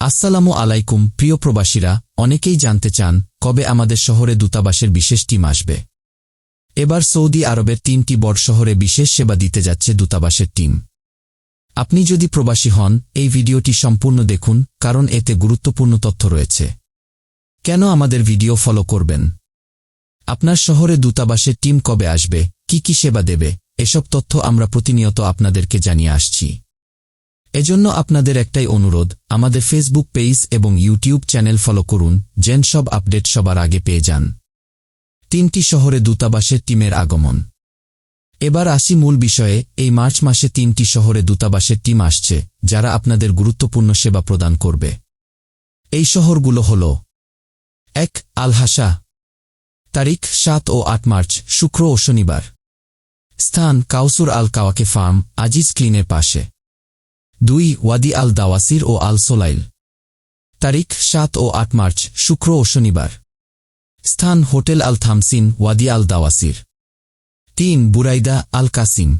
আসসালামু আলাইকুম, প্রিয় প্রবাসীরা, অনেকেই জানতে চান কবে আমাদের শহরে দূতাবাসের বিশেষ টিম আসবে। এবার সৌদি আরবের তিনটি বড় শহরে বিশেষ সেবা দিতে যাচ্ছে দূতাবাসের টিম। আপনি যদি প্রবাসী হন, এই ভিডিওটি সম্পূর্ণ দেখুন, কারণ এতে গুরুত্বপূর্ণ তথ্য রয়েছে। কেন আমাদের ভিডিও ফলো করবেন? আপনার শহরে দূতাবাসের টিম কবে আসবে, কি কি সেবা দেবে, এসব তথ্য আমরা প্রতিনিয়ত আপনাদেরকে জানিয়ে আসছি। এজন্য আপনাদের একটাই অনুরোধ, আমাদের ফেসবুক পেজ এবং ইউটিউব চ্যানেল ফলো করুন, যেন সব আপডেট সবার আগে পেয়ে যান। তিনটি শহরে দূতাবাসের টিমের আগমন। এবার আসি মূল বিষয়ে, এই মার্চ মাসে তিনটি শহরে দূতাবাসের টিম আসছে, যারা আপনাদের গুরুত্বপূর্ণ সেবা প্রদান করবে। এই শহরগুলো হল, এক, আলহাসা। তারিখ, সাত ও আট মার্চ, শুক্র ও শনিবার। স্থান, কাউসুর আল কাওয়াকে ফার্ম, আজিজ ক্লিনের পাশে। দুই ওয়াদি আল দাওয়াসির ও আল সোলাইল। তারিখ সাত ও আট মার্চ, শুক্র ও শনিবার। স্থান হোটেল আল থামসিন, ওয়াদি আল দাওয়াসির। তিন বুরাইদা আল কাসিম।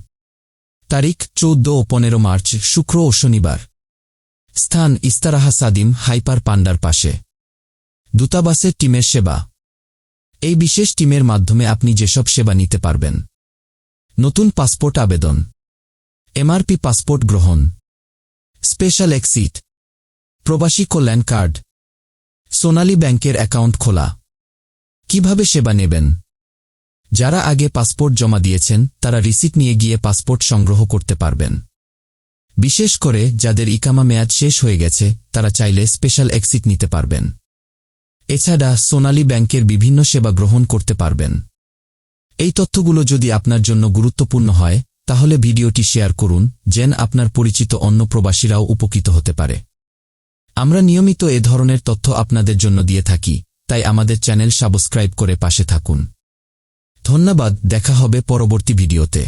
তারিখ চৌদ্দ ও পনেরো মার্চ, শুক্র ও শনিবার। স্থান ইস্তারাহা সাদিম, হাইপার পান্ডার পাশে। দূতাবাসের টিমের সেবা। এই বিশেষ টিমের মাধ্যমে আপনি যেসব সেবা নিতে পারবেন। নতুন পাসপোর্ট আবেদন। এমআরপি পাসপোর্ট গ্রহণ। Special exit. প্রবাসী কল্যাণ কার্ড। সোনালী ব্যাংকের অ্যাকাউন্ট খোলা। কীভাবে সেবা নেবেন? যারা আগে পাসপোর্ট জমা দিয়েছেন, তারা রিসিট নিয়ে গিয়ে পাসপোর্ট সংগ্রহ করতে পারবেন। বিশেষ করে যাদের ইকামা মেয়াদ শেষ হয়ে গেছে, তারা চাইলে স্পেশাল এক্সিট নিতে পারবেন। এছাড়া সোনালী ব্যাংকের বিভিন্ন সেবা গ্রহণ করতে পারবেন। এই তথ্যগুলো যদি আপনার জন্য গুরুত্বপূর্ণ হয় তাহলে ভিডিওটি শেয়ার করুন, যেন আপনার পরিচিত অন্য প্রবাসীরাও উপকৃত হতে পারে। আমরা নিয়মিত এ ধরনের তথ্য আপনাদের জন্য দিয়ে থাকি, তাই আমাদের চ্যানেল সাবস্ক্রাইব করে পাশে থাকুন। ধন্যবাদ, দেখা হবে পরবর্তী ভিডিওতে।